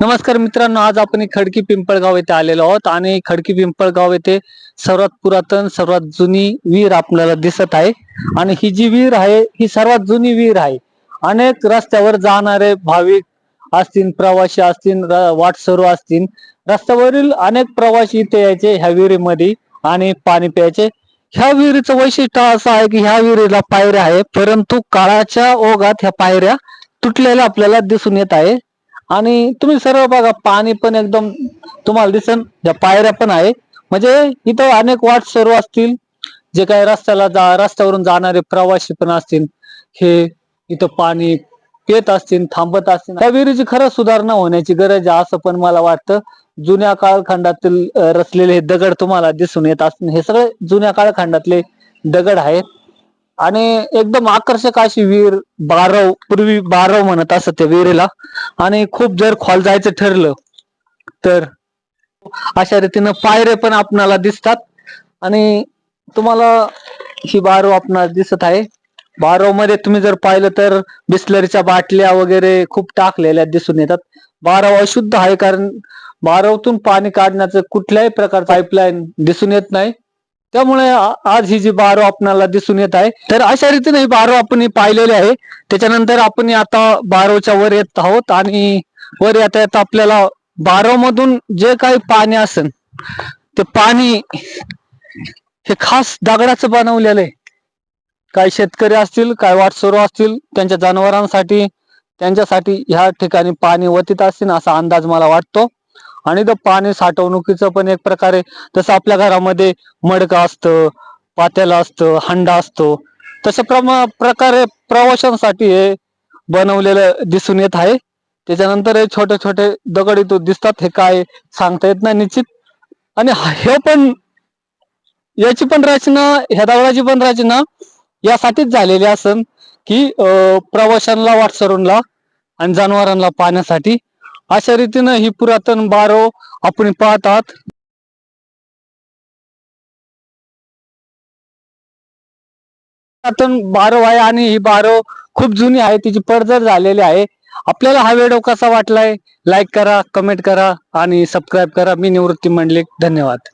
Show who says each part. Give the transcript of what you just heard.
Speaker 1: नमस्कार मित्रांनो आज आपण खडकी पिंपळगाव येथे आलेलो आहोत आणि खडकी पिंपळगाव येथे सर्वात पुरातन सर्वात जुनी विहीर आपल्याला दिसत आहे. आणि ही जी विहीर आहे ही सर्वात जुनी विहीर आहे. अनेक रस्त्यावर जाणारे भाविक असतील प्रवासी असतील वाटसरू असतील रस्त्यावरील अनेक प्रवासी इथे यायचे ह्या विहिरीमध्ये आणि पाणी प्यायचे. ह्या विहिरीचं वैशिष्ट्य असं आहे की ह्या विहिरीला पायऱ्या आहे परंतु काळाच्या ओघात ह्या पायऱ्या तुटलेल्या आपल्याला दिसून येत आहे. आणि तुम्ही सर्व बघा पाणी पण एकदम तुम्हाला दिसन या पायऱ्या पण आहे. म्हणजे इथं अनेक वाट सर्व असतील जे काही रस्त्याला जा रस्त्यावरून जाणारे प्रवासी पण असतील हे इथं पाणी येत असतील थांबत असतील. त्या विहिरीची खरंच सुधारणा होण्याची गरज आहे असं पण मला वाटतं. जुन्या काळखंडातील रचलेले हे दगड तुम्हाला दिसून येत असतील. हे सगळे जुन्या काळखंडातले दगड आहेत. आणि एकदम आकर्षक अशी विहीर बारव पूर्वी बारव म्हणत असत त्या विहिरीला. आणि खूप जर खोल जायचं ठरलं तर अशा रीतीनं पायरे पण आपणाला दिसतात. आणि तुम्हाला ही बारव आपणाला दिसत आहे. बारवमध्ये तुम्ही जर पाहिलं तर बिस्लरीच्या बाटल्या वगैरे खूप टाकलेल्या दिसून येतात. बारव अशुद्ध आहे कारण बारवतून पाणी काढण्याचं कुठल्याही प्रकारचं पाईपलाईन दिसून येत नाही. त्यामुळे आज ही जी बारो आपणाला दिसून येत आहे तर अशा रीतीने ही बारो आपण पाहिलेली आहे. त्याच्यानंतर आपण आता बारोच्या वर येत आहोत आणि वर येता येता आपल्याला बारो मधून जे काही पाणी असेल ते पाणी हे खास दगडाचं बनवलेलं आहे. काही शेतकरी असतील काय वाटसरू असतील त्यांच्या जनावरांसाठी त्यांच्यासाठी ह्या ठिकाणी पाणी वतीत असतील असा अंदाज मला वाटतो. आणि तो पाणी साठवणुकीचं पण एक प्रकारे तसं आपल्या घरामध्ये मडकं असतं पात्याला असतं हंडा असतो. तशा प्रमा प्रकारे प्रवाशांसाठी हे बनवलेलं दिसून येत आहे. त्याच्यानंतर हे छोटे छोटे दगड इथं दिसतात हे काय सांगता येत नाही निश्चित. आणि हे पण याची पण रचना ह्या दगडाची पण रचना यासाठीच झालेली असन की प्रवाशांना वाटसरूनला आणि जनावरांना पाण्यासाठी अशा रीतीनं ही पुरातन बारो आपण पाहत आहात पुरातन बारो आहे आणि ही बारो खूप जुनी आहे तिची पडझड झालेली आहे. आपल्याला हा व्हिडिओ कसा वाटलाय? लाईक करा कमेंट करा आणि सबस्क्राईब करा. मी निवृत्ती मंडलिक. धन्यवाद.